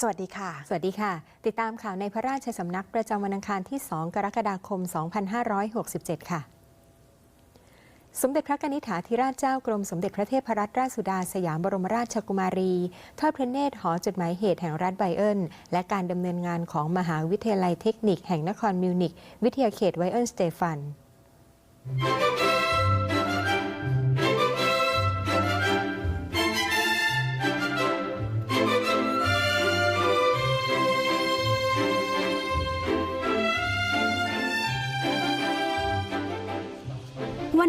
สวัสดีค่ะ สวัสดีค่ะ ติดตามข่าวในพระราชสำนักประจำวันอังคารที่ 2 กรกฎาคม 2567 ค่ะ สมเด็จพระกนิษฐาธิราชเจ้ากรมสมเด็จพระเทพรัตนราชสุดาสยามบรมราชกุมารี ทอดพระเนตรหอจดหมายเหตุแห่งรัฐไบเอิลและการดำเนินงานของมหาวิทยาลัยเทคนิคแห่งนครมิวนิกวิทยาเขตไบเอิลสเตฟัน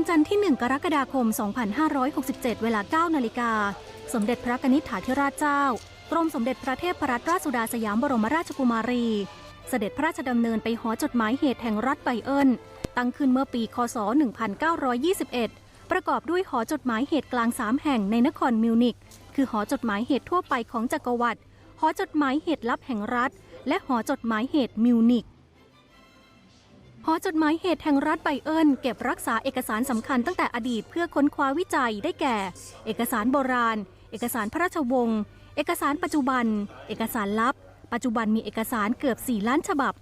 จันทร์ที่ 1 กรกฎาคม 2567 เวลา 9 นาฬิกา สมเด็จพระกนิษฐาธิราชเจ้า กรมสมเด็จพระเทพรัตนราชสุดาสยามบรมราชกุมารี เสด็จพระราชดำเนินไปหอจดหมายเหตุแห่งรัฐไบเอิลตั้งขึ้นเมื่อปี คศ 1921 ประกอบด้วยหอจดหมายเหตุกลาง 3 แห่งในนครมิวนิก คือหอจดหมายเหตุทั่วไปของจักรวรรดิ หอจดหมายเหตุลับแห่งรัฐ และหอจดหมายเหตุมิวนิก หอจดหมายเหตุแห่งรัฐไบเอิลเก็บรักษาเอกสารสำคัญตั้งแต่อดีตเพื่อค้นคว้าวิจัยได้แก่ เอกสารโบราณ เอกสารพระราชวงศ์เอกสารปัจจุบัน เอกสารลับ ปัจจุบันมีเอกสารเกือบ 4 ล้านฉบับ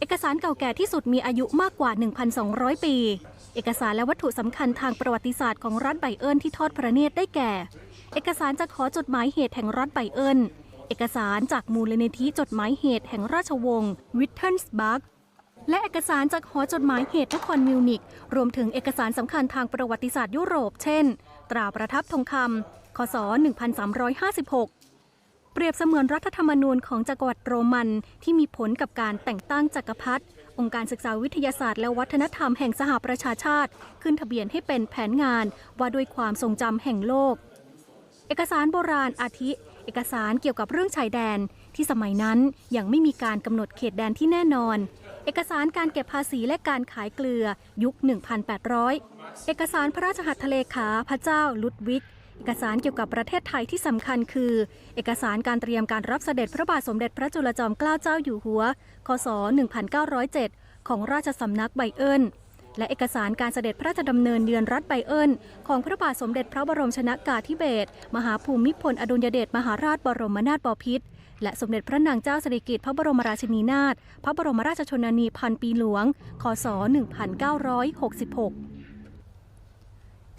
เอกสารเก่าแก่ที่สุดมีอายุมากกว่า 1,200 ปี เอกสารและวัตถุสำคัญทางประวัติศาสตร์ของรัฐไบเอิลที่ทอดพระเนตรได้แก่ เอกสารจากหอจดหมายเหตุแห่งรัฐไบเอิลเอกสารจากมูลนิธิจดหมายเหตุแห่งราชวงศ์วิทเทนส์บัก และเอกสารจากหอจดหมายเหตุนครมิวนิกรวมถึงเอกสารสำคัญทางประวัติศาสตร์ยุโรป เช่น ตราประทับทองคำคศ 1356 เปรียบเสมือนรัฐธรรมนูญของจักรวรรดิโรมันที่มีผลกับการแต่งตั้งจักรพรรดิองค์การศึกษาวิทยาศาสตร์และวัฒนธรรมแห่งสหประชาชาติ ขึ้นทะเบียนให้เป็นแผนงานว่าด้วยความทรงจำแห่งโลก เอกสารโบราณอาทิ เอกสารเกี่ยวกับเรื่องชายแดนที่สมัยนั้นยังไม่มีการกำหนดเขตแดนที่แน่นอน เอกสารการเก็บภาษีและการขายเกลือยุค 1,800 เอกสารพระราชหัตถเลขาพระเจ้าลุดวิก เอกสารเกี่ยวกับประเทศไทยที่สำคัญคือ เอกสารการเตรียมการรับเสด็จพระบาทสมเด็จพระจุลจอมเกล้าเจ้าอยู่หัว คศ 1907 ของราชสำนักไบเอิลและเอกสารการเสด็จพระราชดำเนินเยือนรัฐไบเอิลของพระบาทสมเด็จพระบรมชนากาธิเบศรมหาภูมิพลอดุลยเดชมหาราชบรมนาถบพิตร และสมเด็จพระนางเจ้าสิริกิติ์พระบรมราชินีนาถพระบรมราชชนนีพันปีหลวง คศ 1966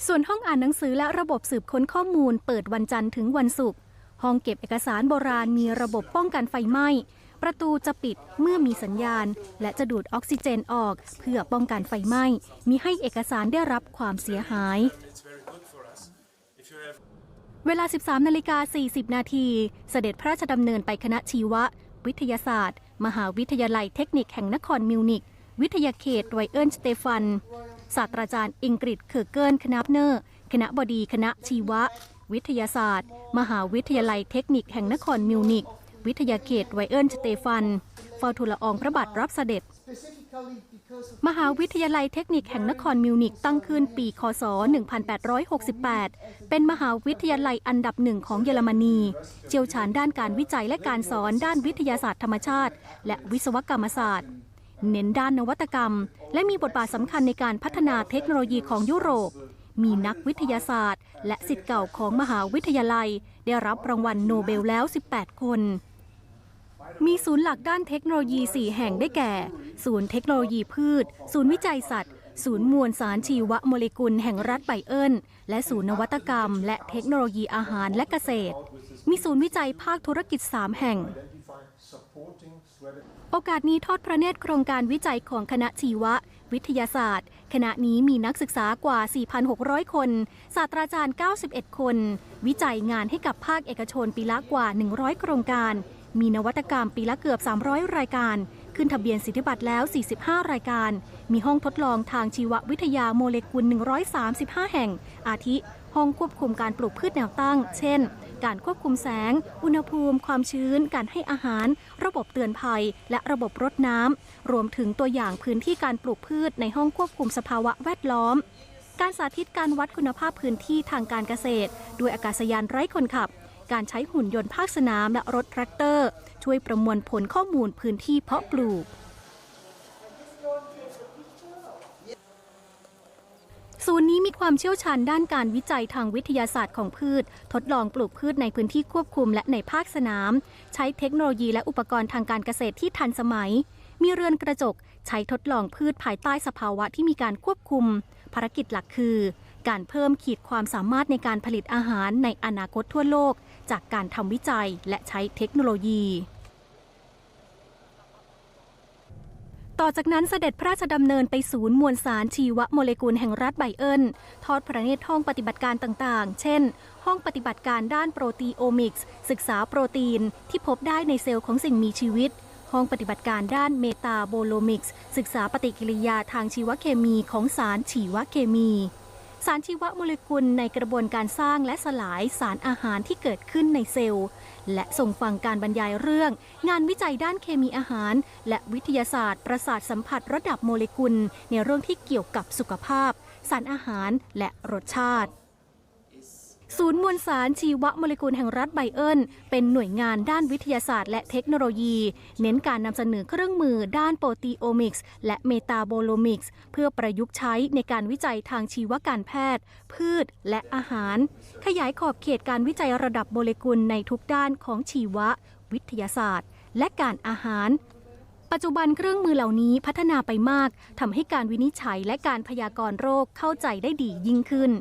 ส่วนห้องอ่านหนังสือและระบบสืบค้นข้อมูลเปิดวันจันทร์ถึงวันศุกร์ ห้องเก็บเอกสารโบราณมีระบบป้องกันไฟไหม้ ประตูจะปิดเมื่อมีสัญญาณ และจะดูดออกซิเจนออก เพื่อป้องกันไฟไหม้มีให้เอกสารได้รับความเสียหาย เวลา 13นาฬิกา40 นาทีเสด็จพระราชดำเนินไปคณะชีวะ วิทยาศาสตร์ มหาวิทยาลัยเทคนิคแห่งนครมิวนิก วิทยาเขตไวเอิลสเตฟันศาสตราจารย์อิงกฤษเคอร์เกิลคณาบเนอร์ คณะบดีคณะชีวะ วิทยาศาสตร์ มหาวิทยาลัยเทคนิคแห่งนครมิวนิก วิทยาเขตไวเอิลสเตฟันเฝ้าทูลละอองพระบาทรับเสด็จ มหาวิทยาลัยเทคนิคแห่งนครมิวนิกตั้งขึ้นปี คศ 1868 เป็นมหาวิทยาลัยอันดับหนึ่งของเยอรมนี เชี่ยวชาญด้านการวิจัยและการสอนด้านวิทยาศาสตร์ธรรมชาติ และวิศวกรรมศาสตร์ เน้นด้านนวัตกรรม และมีบทบาทสำคัญในการพัฒนาเทคโนโลยีของยุโรป มีนักวิทยาศาสตร์ และสิทธิ์เก่าของมหาวิทยาลัย ได้รับรางวัลโนเบลแล้ว 18 คน มีศูนย์หลักด้านเทคโนโลยี 4 แห่งได้แก่ ศูนย์เทคโนโลยีพืช ศูนย์วิจัยสัตว์ ศูนย์มวลสารชีวโมเลกุลแห่งรัฐไบเอิลและศูนย์นวัตกรรม และเทคโนโลยีอาหารและเกษตร มีศูนย์วิจัยภาคธุรกิจ 3 แห่ง โอกาสนี้ทอดพระเนตรโครงการวิจัยของคณะชีววิทยาศาสตร์คณะนี้มีนักศึกษากว่า 4,600 คน ศาสตราจารย์ 91 คน วิจัยงานให้กับภาคเอกชนปีละกว่า 100 โครงการ มีนวัตกรรมปีละเกือบ 300 รายการ ขึ้นทะเบียนสิทธิบัตรแล้ว 45 รายการ มีห้องทดลองทางชีววิทยาโมเลกุล 135 แห่ง อาทิ ห้องควบคุมการปลูกพืชแนวตั้ง เช่น การควบคุมแสง อุณหภูมิ ความชื้น การให้อาหาร ระบบเตือนภัย และระบบรดน้ำ รวมถึงตัวอย่างพื้นที่การปลูกพืชในห้องควบคุมสภาวะแวดล้อม การสาธิตการวัดคุณภาพพื้นที่ทางการเกษตร ด้วยอากาศยานไร้คนขับ การใช้หุ่นยนต์ภาคสนามและรถแทรกเตอร์ ช่วยประมวลผลข้อมูลพื้นที่เพาะปลูก ศูนย์นี้มีความเชี่ยวชาญด้านการวิจัยทางวิทยาศาสตร์ของพืช ทดลองปลูกพืชในพื้นที่ควบคุมและในภาคสนาม ใช้เทคโนโลยีและอุปกรณ์ทางการเกษตรที่ทันสมัย มีเรือนกระจก ใช้ทดลองพืชภายใต้สภาวะที่มีการควบคุม ภารกิจหลักคือ การเพิ่มขีดความสามารถในการผลิตอาหารในอนาคตทั่วโลก จากการทำวิจัยและใช้เทคโนโลยี ต่อจากนั้นเสด็จพระราชดำเนินไปศูนย์มวลสารชีวโมเลกุลแห่งรัฐไบเอิลทอดพระเนตรห้องปฏิบัติการต่างๆ เช่น ห้องปฏิบัติการด้านโปรตีโอมิกส์ศึกษาโปรตีนที่พบได้ในเซลล์ของสิ่งมีชีวิตห้องปฏิบัติการด้านเมตาโบโลมิกส์ศึกษาปฏิกิริยาทางชีวเคมีของสารชีวเคมี สารชีวโมเลกุลในกระบวนการสร้างและสลายสารอาหารที่เกิดขึ้นในเซลล์ และส่งฟังการบรรยายเรื่อง งานวิจัยด้านเคมีอาหาร และวิทยาศาสตร์ ประสาทสัมผัสระดับโมเลกุล ในเรื่องที่เกี่ยวกับสุขภาพ สารอาหารและรสชาติ ศูนย์มวลสารชีวโมเลกุลแห่งรัฐไบเอิลเป็นหน่วยงานด้านวิทยาศาสตร์และเทคโนโลยี เน้นการนำเสนอเครื่องมือด้านโปรตีโอมิกส์และเมตาโบโลมิกส์เพื่อประยุกต์ใช้ในการวิจัยทางชีวการแพทย์ พืชและอาหาร ขยายขอบเขตการวิจัยระดับโมเลกุลในทุกด้านของชีววิทยาศาสตร์ และการอาหาร ปัจจุบันเครื่องมือเหล่านี้พัฒนาไปมากทำให้การวินิจฉัยและการพยากรณ์โรคเข้าใจได้ดียิ่งขึ้น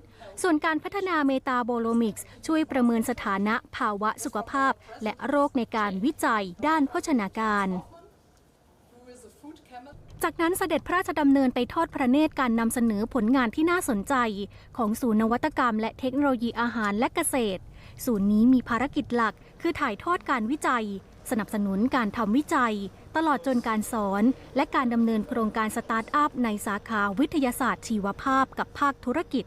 ส่วนการพัฒนาเมตาโบโลมิกส์ช่วยประเมินสถานะภาวะสุขภาพ และโรคในการวิจัยด้านโภชนาการจากนั้นเสด็จพระราชดำเนินไปทอดพระเนตรการนำเสนอผลงานที่น่าสนใจ ของศูนย์นวัตกรรม และเทคโนโลยีอาหารและเกษตร ศูนย์นี้มีภารกิจหลัก คือถ่ายทอดการวิจัย สนับสนุนการทำวิจัย ตลอดจนการสอน และการดำเนินโครงการสตาร์ทอัพในสาขาวิทยาศาสตร์ชีวภาพกับภาคธุรกิจ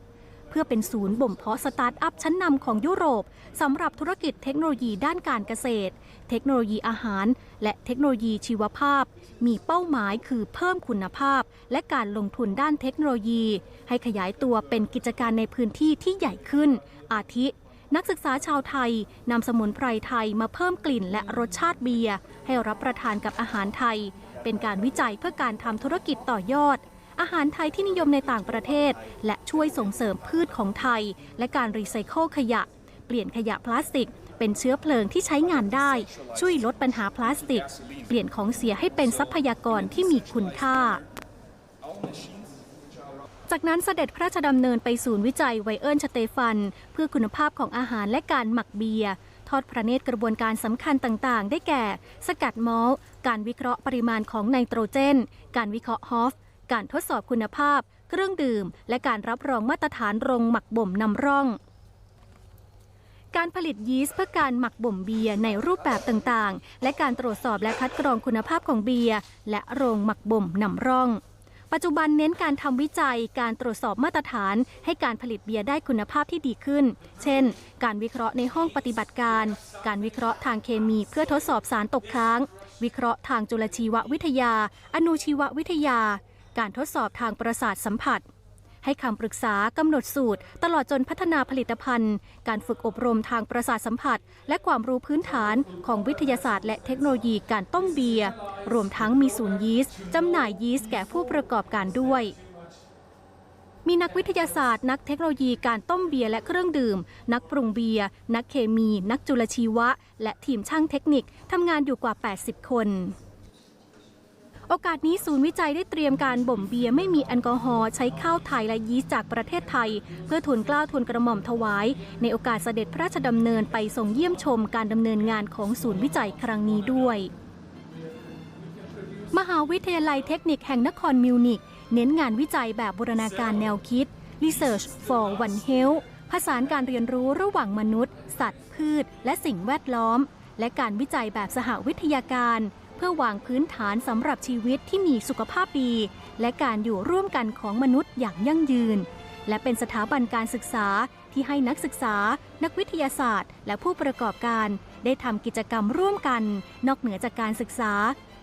เพื่อเป็นศูนย์บ่มเพาะสตาร์ทอัพชั้นนำของยุโรปสำหรับธุรกิจเทคโนโลยีด้านการเกษตร เทคโนโลยีอาหาร และเทคโนโลยีชีวภาพ มีเป้าหมายคือเพิ่มคุณภาพ และการลงทุนด้านเทคโนโลยี ให้ขยายตัวเป็นกิจการในพื้นที่ที่ใหญ่ขึ้น อาทิ นักศึกษาชาวไทยนำสมุนไพรไทยมาเพิ่มกลิ่นและรสชาติเบียร์ให้รับประทานกับอาหารไทย เป็นการวิจัยเพื่อการทำธุรกิจต่อยอด อาหารไทยที่นิยมในต่างประเทศ และช่วยส่งเสริมพืชของไทย และการรีไซเคิลขยะ เปลี่ยนขยะพลาสติก เป็นเชื้อเพลิงที่ใช้งานได้ ช่วยลดปัญหาพลาสติก เปลี่ยนของเสียให้เป็นทรัพยากรที่มีคุณค่า จากนั้นเสด็จพระราชดำเนินไปศูนย์วิจัยไวเอิร์นสเตฟัน เพื่อคุณภาพของอาหารและการหมักเบียร์ทอดพระเนตรกระบวนการสำคัญต่างๆ ได้แก่ สกัดมอล์การวิเคราะห์ปริมาณของไนโตรเจน การวิเคราะห์ฮอฟ การทดสอบคุณภาพ เครื่องดื่ม และการรับรองมาตรฐานโรงหมักบ่มนำร่อง การผลิตยีสต์เพื่อการหมักบ่มเบียร์ในรูปแบบต่างๆ และการตรวจสอบและคัดกรองคุณภาพของเบียร์และโรงหมักบ่มนำร่อง ปัจจุบันเน้นการทำวิจัยการตรวจสอบมาตรฐาน ให้การผลิตเบียร์ได้คุณภาพที่ดีขึ้น เช่น การวิเคราะห์ในห้องปฏิบัติการ การวิเคราะห์ทางเคมีเพื่อทดสอบสารตกค้าง วิเคราะห์ทางจุลชีววิทยา อนุชีววิทยา การทดสอบทางประสาทสัมผัส ให้คำปรึกษากำหนดสูตร ตลอดจนพัฒนาผลิตภัณฑ์ การฝึกอบรมทางประสาทสัมผัส และความรู้พื้นฐานของวิทยาศาสตร์ และเทคโนโลยีการต้มเบียร์รวมทั้งมีศูนย์ยีสต์จำหน่ายยีสต์แก่ผู้ประกอบการด้วยมีนักวิทยาศาสตร์ นักเทคโนโลยีการต้มเบียร์และเครื่องดื่ม นักปรุงเบียร์นักเคมี นักจุลชีวะ และทีมช่างเทคนิคทำงานอยู่กว่า 80 คน โอกาสนี้ศูนย์วิจัยได้เตรียมการบ่มเบียร์ไม่มีแอลกอฮอล์ใช้ข้าวไทยและยีสต์จากประเทศไทย เพื่อทุนเกล้าทุนกระหม่อมถวาย ในโอกาสเสด็จพระราชดำเนินไปทรงเยี่ยมชมการดำเนินงานของศูนย์วิจัยครั้งนี้ด้วย มหาวิทยาลัยเทคนิคแห่งนครมิวนิกเน้นงานวิจัยแบบบูรณาการแนวคิด Research for One Health ผสานการเรียนรู้ระหว่างมนุษย์ สัตว์ พืช และสิ่งแวดล้อม และการวิจัยแบบสหวิทยาการ เพื่อวางพื้นฐานสำหรับชีวิตที่มีสุขภาพดี และการอยู่ร่วมกันของมนุษย์อย่างยั่งยืน และเป็นสถาบันการศึกษาที่ให้นักศึกษา นักวิทยาศาสตร์ และผู้ประกอบการ ได้ทำกิจกรรมร่วมกัน นอกเหนือจากการศึกษา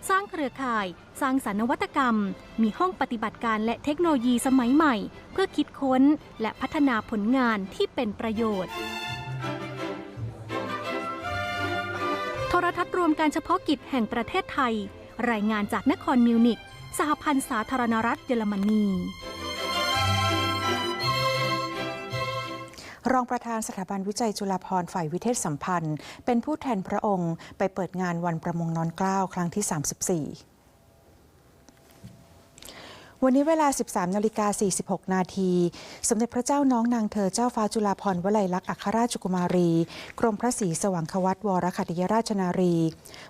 สร้างเครือข่าย สร้างสรรค์นวัตกรรม มีห้องปฏิบัติการและเทคโนโลยีสมัยใหม่ เพื่อคิดค้นและพัฒนาผลงานที่เป็นประโยชน์ รทัศน์รวมการเฉพาะกิจแห่งประเทศไทย รายงานจากนครมิวนิกสหพันธ์สาธารณรัฐเยอรมนีรองประธานสถาบันวิจัยจุฬาภรณ์ฝ่ายวิเทศสัมพันธ์ เป็นผู้แทนพระองค์ ไปเปิดงานวันประมงนอนเกล้าครั้งที่ 34 วันนี้เวลา 13นาฬิกา46 นาที สมเด็จพระเจ้าน้องนางเธอเจ้าฟ้าจุฬาภรณ์วลัยลักษณ์อัครราชกุมารี กรมพระศรีสว่างควัตวรคัตยราชนารี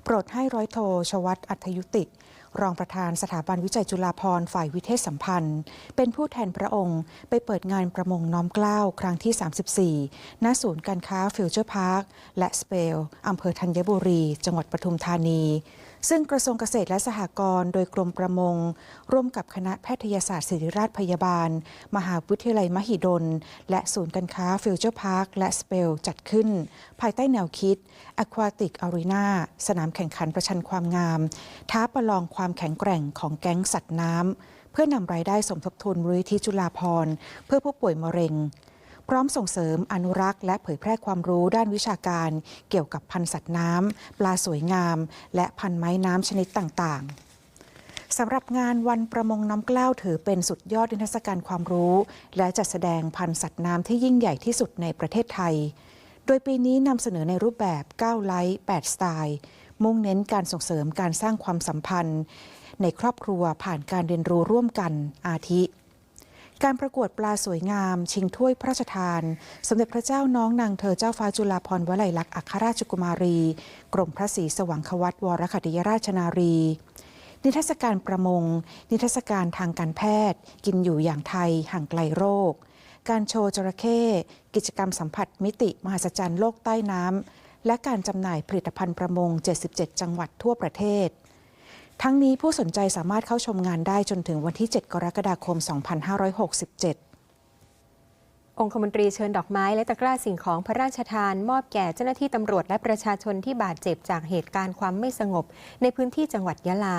โปรดให้ร้อยโทชวัตอัธยุติ รองประธานสถาบันวิจัยจุฬาภรณ์ฝ่ายวิเทศสัมพันธ์ เป็นผู้แทนพระองค์ ไปเปิดงานประมงน้อมเกล้าครั้งที่ 34 ณ ศูนย์การค้าฟิวเจอร์พาร์คและสเปลอำเภอธัญบุรี จังหวัดปทุมธานี ซึ่งกระทรวงเกษตรและสหกรณ์โดยกรมประมง ร่วมกับคณะแพทยศาสตร์ศิริราชพยาบาล มหาวิทยาลัยมหิดล และศูนย์การค้าฟิวเจอร์พาร์คและสเปลจัดขึ้น ภายใต้แนวคิด Aquatic Arena สนามแข่งขันประชันความงาม ท้าประลองความแข็งแกร่งของแก๊งสัตว์น้ำเพื่อนำรายได้สมทบทุนมูลนิธิจุฬาภรณ์เพื่อผู้ป่วยมะเร็ง พร้อมส่งเสริมอนุรักษ์และเผยแพร่ความรู้ด้านวิชาการเกี่ยวกับพันธุ์สัตว์น้ำปลาสวยงาม และพันธุ์ไม้น้ำชนิดต่างๆสำหรับงานวันประมงน้ำกล้าวถือเป็นสุดยอดนิทรรศการความรู้ และจัดแสดงพันธุ์สัตว์น้ำที่ยิ่งใหญ่ที่สุดในประเทศไทย โดยปีนี้นำเสนอในรูปแบบ9ไลท์8สไตล์ มุ่งเน้นการส่งเสริมการสร้างความสัมพันธ์ ในครอบครัวผ่านการเรียนรู้ร่วมกันอาทิ การประกวดปลาสวยงาม ชิงถ้วยพระราชทาน สมเด็จพระเจ้าน้องนางเธอเจ้าฟ้าจุฬาภรณ์วลัยลักษณ์อัครราชกุมารี กรมพระศรีสว่างควัตวรคัตยราชนารี นิทรรศการประมง นิทรรศการทางการแพทย์ กินอยู่อย่างไทยห่างไกลโรค การโชว์จระเข้กิจกรรมสัมผัสมิติ มหัศจรรย์โลกใต้น้ำและการจำหน่ายผลิตภัณฑ์ประมง 77 จังหวัดทั่วประเทศ ทั้งนี้ผู้สนใจสามารถเข้าชมงานได้จนถึงวันที่ 7 กรกฎาคม 2567องคมนตรีเชิญดอกไม้และตะกร้าสิ่งของพระราชทาน มอบแก่เจ้าหน้าที่ตำรวจและประชาชนที่บาดเจ็บจากเหตุการณ์ความไม่สงบ ในพื้นที่จังหวัดยะลา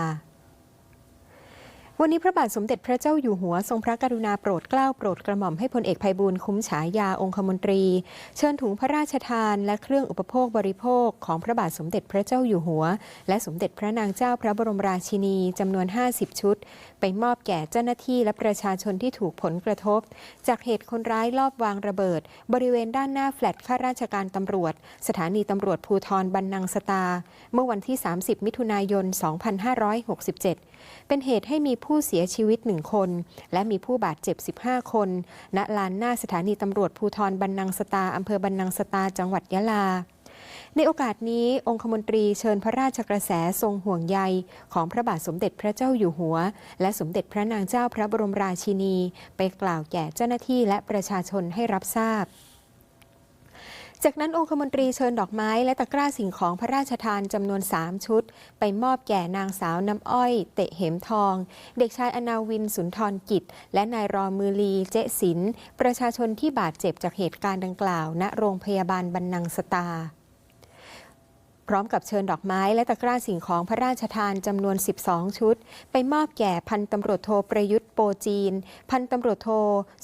วันนี้พระบาทสมเด็จพระเจ้าอยู่หัวทรงพระกรุณาโปรดเกล้าโปรดกระหม่อมให้พลเอกภัยบูลย์คุ้มฉายาองคมนตรี เชิญถุงพระราชทานและเครื่องอุปโภคบริโภคของพระบาทสมเด็จพระเจ้าอยู่หัว และสมเด็จพระนางเจ้าพระบรมราชินีจำนวน 50 ชุด ไปมอบแก่เจ้าหน้าที่และประชาชนที่ถูกผลกระทบ จากเหตุคนร้ายลอบวางระเบิด บริเวณด้านหน้าแฟลตข้าราชการตำรวจ สถานีตำรวจภูทรบันนังสตา เมื่อวันที่ 30 มิถุนายน 2567 เป็นเหตุให้มีผูู้้เสียชีวิตหนึ่งคน และมีผู้บาดเจ็บ 15 คน ณ ลานหน้าสถานีตำรวจภูทรบันนังสตาอำเภอบันนังสตา จังหวัดยะลาในโอกาสนี้องคมนตรีเชิญพระราชกระแสทรงห่วงใย ของพระบาทสมเด็จพระเจ้าอยู่หัว และสมเด็จพระนางเจ้าพระบรมราชินี ไปกล่าวแก่เจ้าหน้าที่และประชาชนให้รับทราบ จากนั้นองคมนตรีเชิญดอกไม้และตะกร้าสิ่งของพระราชทานจำนวน 3 ชุด ไปมอบแก่นางสาวน้ำอ้อย เตะเหมทอง เด็กชายอนาวินสุนทรกิจ และนายรอมือลีเจ๊สิน ประชาชนที่บาดเจ็บจากเหตุการณ์ดังกล่าว ณโรงพยาบาลบรรนังสตาพร้อมกับเชิญดอกไม้และตะกร้าสิ่งของพระราชทานจำนวน 12 ชุด ไปมอบแก่พันตำรวจโทประยุทธ์โปจีน พันตำรวจโท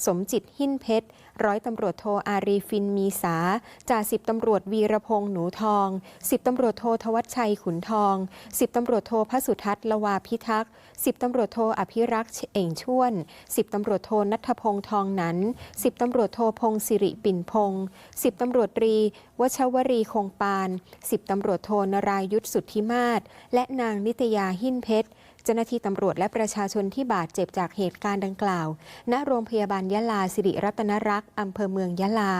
สมจิตหินเพชร ร้อยตำรวจโทอารีฟินมีสา จ่าสิบตำรวจวีรพงษ์หนูทอง สิบตำรวจโททวัชชัยขุนทอง สิบตำรวจโทพระสุทัศน์ละวาพิทักษ์สิบตำรวจโทอภิรักษ์เอ่งช่วน สิบตำรวจโทนัทพงษ์ทองนันสิบตำรวจโทพงศิริปิ่นพงศ์สิบตำรวจตรีวชวรีคงปาน สิบตำรวจโทนรายุทธสุทธิมาศและนางนิตยาหินเพชร จ้าหน้าที่ตำรวจและประชาชนที่บาดเจ็บจากเหตุการณ์ดังกล่าว ณ โรงพยาบาลยะลาสิริรัตนรักษ์อำเภอเมืองยะลา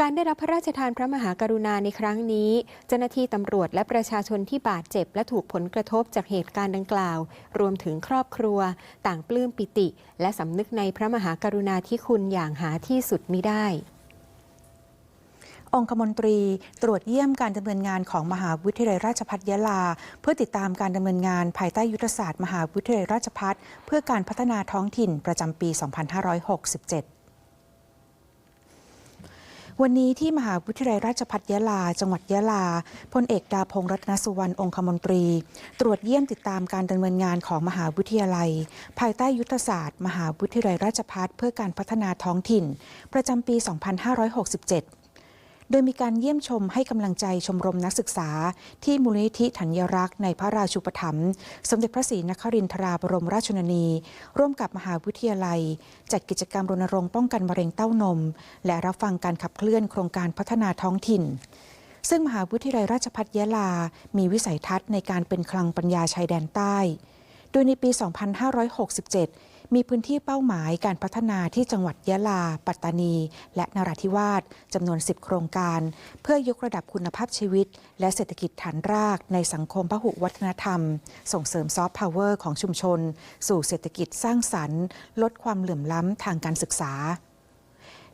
การได้รับพระราชทานพระมหากรุณาในครั้งนี้ เจ้าหน้าที่ตำรวจและประชาชนที่บาดเจ็บ และถูกผลกระทบจากเหตุการณ์ดังกล่าว รวมถึงครอบครัว ต่างปลื้มปิติ และสำนึกในพระมหากรุณาธิคุณอย่างหาที่สุดมิได้ องคมนตรีตรวจเยี่ยมการดำเนินงานของมหาวิทยาลัยราชภัฏยะลา เพื่อติดตามการดำเนินงานภายใต้ยุทธศาสตร์มหาวิทยาลัยราชภัฏเพื่อการพัฒนาท้องถิ่นประจำปี 2567วันนี้ที่มหาวิทยาลัยราชภัฏยะลา จังหวัดยะลาพลเอกดาพงษ์รัตนสุวรรณองคมนตรี ตรวจเยี่ยมติดตามการดำเนินงานของมหาวิทยาลัย ภายใต้ยุทธศาสตร์ มหาวิทยาลัยราชภัฏเพื่อการพัฒนาท้องถิ่น ประจำปี 2567 โดยมีการเยี่ยมชมให้กำลังใจชมรมนักศึกษา ที่มูลนิธิธัญรักษ์ในพระราชูปถัมภ์สมเด็จพระศรีนครินทราบรมราชชนนี ร่วมกับมหาวิทยาลัย จัดกิจกรรมรณรงค์ป้องกันมะเร็งเต้านม และรับฟังการขับเคลื่อนโครงการพัฒนาท้องถิ่นซึ่งมหาวิทยาลัยราชภัฏยะลา มีวิสัยทัศน์ในการเป็นคลังปัญญาชายแดนใต้ โดยในปี 2567 มีพื้นที่เป้าหมายการพัฒนาที่จังหวัดยะลา ปัตตานี และนราธิวาสจำนวน 10 โครงการ เพื่อยกระดับคุณภาพชีวิต และเศรษฐกิจฐานรากในสังคมพหุวัฒนธรรม ส่งเสริมซอฟต์พาวเวอร์ของชุมชน สู่เศรษฐกิจสร้างสรรค์ ลดความเหลื่อมล้ำทางการศึกษา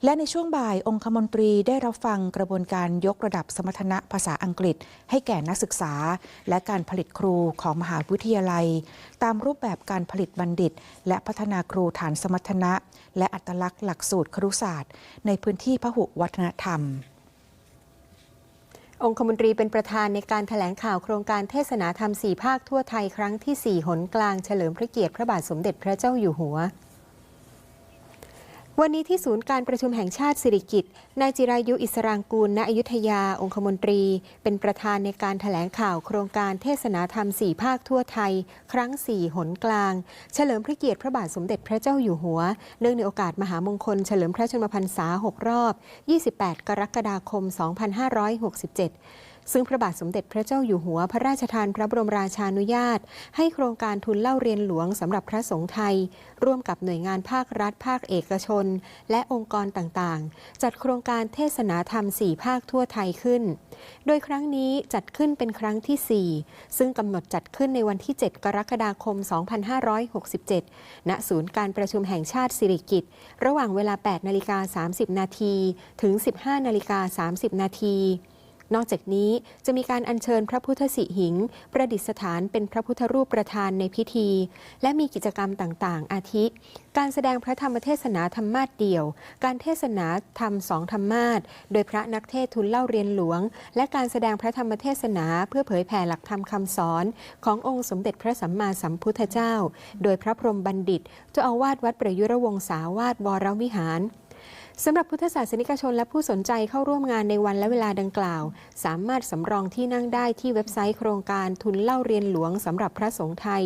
และในช่วงบ่ายองคมนตรีได้รับฟังกระบวนการยกระดับสมรรถนะภาษาอังกฤษ ให้แก่นักศึกษา และการผลิตครูของมหาวิทยาลัย ตามรูปแบบการผลิตบัณฑิต และพัฒนาครูฐานสมรรถนะ และอัตลักษณ์หลักสูตรครุศาสตร์ ในพื้นที่พหุวัฒนธรรมองคมนตรีเป็นประธานในการถแถลงข่าวโครงการเทศนาธรรมสี่ภาคทั่วไทยครั้งที่ 4 หนกลางเฉลิมพระเกียรติพระบาทสมเด็จพระเจ้าอยู่หัว วันนี้ที่ศูนย์การประชุมแห่งชาติสิริกิติ์นายจิรายุอิสรางกูลณอยุธยาองคมนตรี เป็นประธานในการถแถลงข่าวโครงการเทศนาธรรมสี่ภาคทั่วไทย ครั้ง4หนกลาง เฉลิมพระเกียรติพระบาทสมเด็จพระเจ้าอยู่หัว เนื่องในโอกาสมหามงคลเฉลิมพระชนมพรรษา 6 รอบ 28 กรกฎาคม 2567 ซึ่งพระบาทสมเด็จพระเจ้าอยู่หัวพระราชทานพระบรมราชานุญาต ให้โครงการทุนเล่าเรียนหลวงสำหรับพระสงฆ์ไทย ร่วมกับหน่วยงานภาครัฐ ภาคเอกชน และองค์กรต่างๆ จัดโครงการเทศนาธรรม 4 ภาคทั่วไทยขึ้น โดยครั้งนี้จัดขึ้นเป็นครั้งที่ 4 ซึ่งกำหนดจัดขึ้นในวันที่ 7 กรกฎาคม 2567 ณ ศูนย์การประชุมแห่งชาติสิริกิติ์ระหว่างเวลา 8 นาฬิกา 30 นาที ถึง 15 นาฬิกา 30 นาที นอกจากนี้จะมีการอัญเชิญพระพุทธสิหิง ประดิษฐานเป็นพระพุทธรูปประธานในพิธี และมีกิจกรรมต่างๆ อาทิ การแสดงพระธรรมเทศนาธรรมาสเดี่ยว การเทศนาธรรมสองธรรมาสโดยพระนักเทศทุนเล่าเรียนหลวง และการแสดงพระธรรมเทศนาเพื่อเผยแผ่หลักธรรมคำสอน ขององค์สมเด็จพระสัมมาสัมพุทธเจ้า โดยพระพรหมบัณฑิตเจ้าอาวาสวัดประยุรวงศาวาสวรวิหาร สำหรับพุทธศาสนิกชนและผู้สนใจเข้าร่วมงานในวันและเวลาดังกล่าว สามารถสำรองที่นั่งได้ที่เว็บไซต์โครงการทุนเล่าเรียนหลวงสำหรับพระสงฆ์ไทย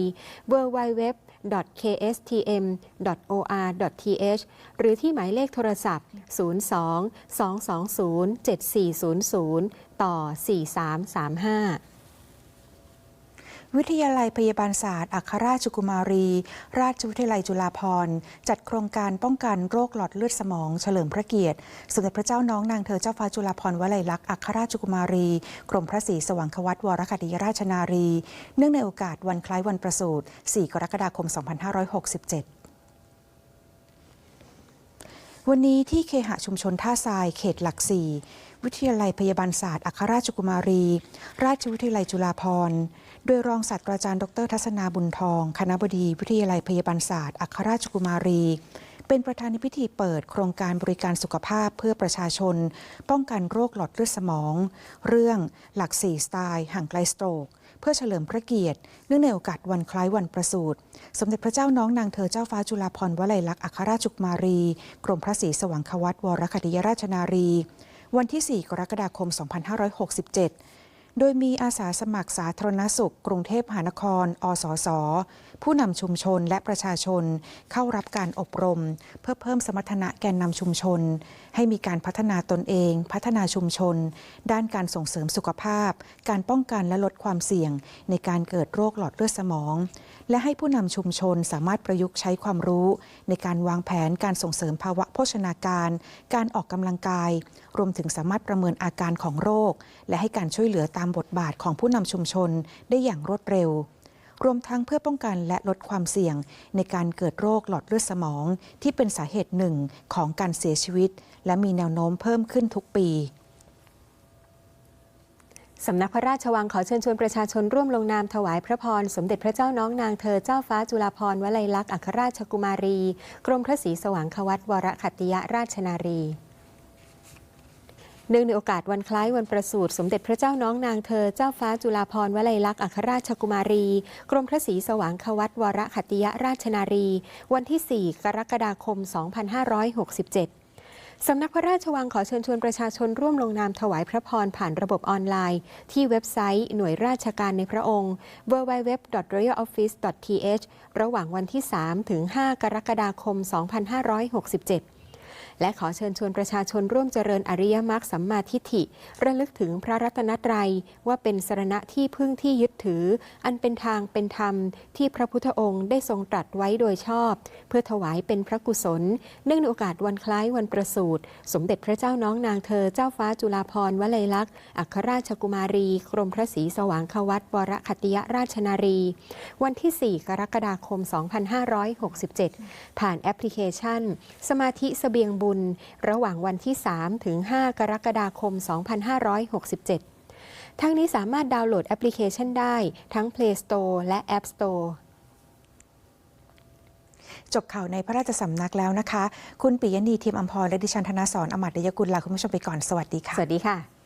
www.kstm.or.th หรือที่หมายเลขโทรศัพท์ 02 220 7400 ต่อ 4335 วิทยาลัยพยาบาลศาสตร์ อัครราชกุมารี ราชวิทยาลัยจุฬาภรณ์ จัดโครงการป้องกันโรคหลอดเลือดสมอง เฉลิมพระเกียรติ สมเด็จพระเจ้าน้องนางเธอเจ้าฟ้าจุฬาภรณ์วลัยลักษณ์อัครราชกุมารี กรมพระศรีสว่างควัตวรคติยราชนารี เนื่องในโอกาสวันคล้ายวันประสูติ 4 กรกฎาคม 2567วันนี้ที่เคหะชุมชนท่าทรายเขตหลักสี่ วิทยาลัยพยาบาลศาสตร์อัครราชกุมารี ราชวิทยาลัยจุฬาภรณ์โดยรองศาสตราจารย์ดรทัศนาบุญทอง คณะบดีวิทยาลัยพยาบาลศาสตร์อัครราชกุมารี เป็นประธานในพิธีเปิดโครงการบริการสุขภาพเพื่อประชาชน ป้องกันโรคหลอดเลือดสมอง เรื่องหลักสี่สไตล์ห่างไกลสโตรกเพื่อเฉลิมพระเกียรติ เนื่องในโอกาสวันคล้ายวันประสูติสมเด็จพระเจ้าน้องนางเธอเจ้าฟ้าจุฬาภรณ์วลัยลักษณ์อัครราชกุมารี กรมพระศรีสว่างควัตวรคติยราชนารี วันที่ 4 กรกฎาคม 2567 โดยมีอาสาสมัครสาธารณสุข กรุงเทพมหานคร อสส ผู้นำชุมชนและประชาชนเข้ารับการอบรม เพื่อเพิ่มสมรรถนะแกนนำชุมชน ให้มีการพัฒนาตนเอง พัฒนาชุมชน ด้านการส่งเสริมสุขภาพ การป้องกันและลดความเสี่ยง ในการเกิดโรคหลอดเลือดสมอง และให้ผู้นำชุมชนสามารถประยุกต์ใช้ความรู้ ในการวางแผนการส่งเสริมภาวะโภชนาการ การออกกำลังกาย รวมถึงสามารถประเมินอาการของโรค และให้การช่วยเหลือตามบทบาทของผู้นำชุมชนได้อย่างรวดเร็ว รวมทั้งเพื่อป้องกันและลดความเสี่ยง ในการเกิดโรคหลอดเลือดสมอง ที่เป็นสาเหตุหนึ่งของการเสียชีวิต และมีแนวโน้มเพิ่มขึ้นทุกปีสำนักพระราชวังขอเชิญชวนประชาชนร่วมลงนามถวายพระพร สมเด็จพระเจ้าน้องนางเธอเจ้าฟ้าจุฬาภรณ์วลัยลักษณ์อัครราชกุมารี กรมพระศรีสว่างควัตวรขัตติยราชนารี เนื่องในโอกาสวันคล้ายวันประสูติสมเด็จพระเจ้าน้องนางเธอเจ้าฟ้าจุฬาภรณ์วลัยลักษณ์อัครราชกุมารี กรมพระศรีสว่างควัตวรขัตติยราชนารี วันที่ 4 กรกฎาคม 2567สำนักพระราชวังขอเชิญชวนประชาชนร่วมลงนามถวายพระพรผ่านระบบออนไลน์ ที่เว็บไซต์หน่วยราชการในพระองค์ www.royaloffice.th ระหว่างวันที่ 3 ถึง 5 กรกฎาคม 2567 และขอเชิญชวนประชาชนร่วมเจริญอริยมรรคสัมมาทิฏฐิ ระลึกถึงพระรัตนตรัยว่าเป็นสรณะที่พึ่งที่ยึดถือ อันเป็นทางเป็นธรรมที่พระพุทธองค์ได้ทรงตรัสไว้โดยชอบ เพื่อถวายเป็นพระกุศล เนื่องในโอกาสวันคล้ายวันประสูติสมเด็จพระเจ้าน้องนางเธอเจ้าฟ้าจุฬาภรณ์วลัยลักษณ์อัครราชกุมารี กรมพระศรีสว่างควัตวรคตติยราชนารี วันที่ 4 กรกฎาคม 2567 ผ่านแอปพลิเคชัน สมาธิเสบียงบุญระหว่างวันที่ 3 ถึง 5 กรกฎาคม 2567 ทั้งนี้สามารถดาวน์โหลดแอปพลิเคชันได้ทั้ง Play Store และ App Store จบข่าวในพระราชสำนักแล้วนะคะ คุณปิยนีทีมอัมพรและดิฉันธนาสอนอมัตยกุลลาคุณผู้ชมไปก่อน สวัสดีค่ะ สวัสดีค่ะ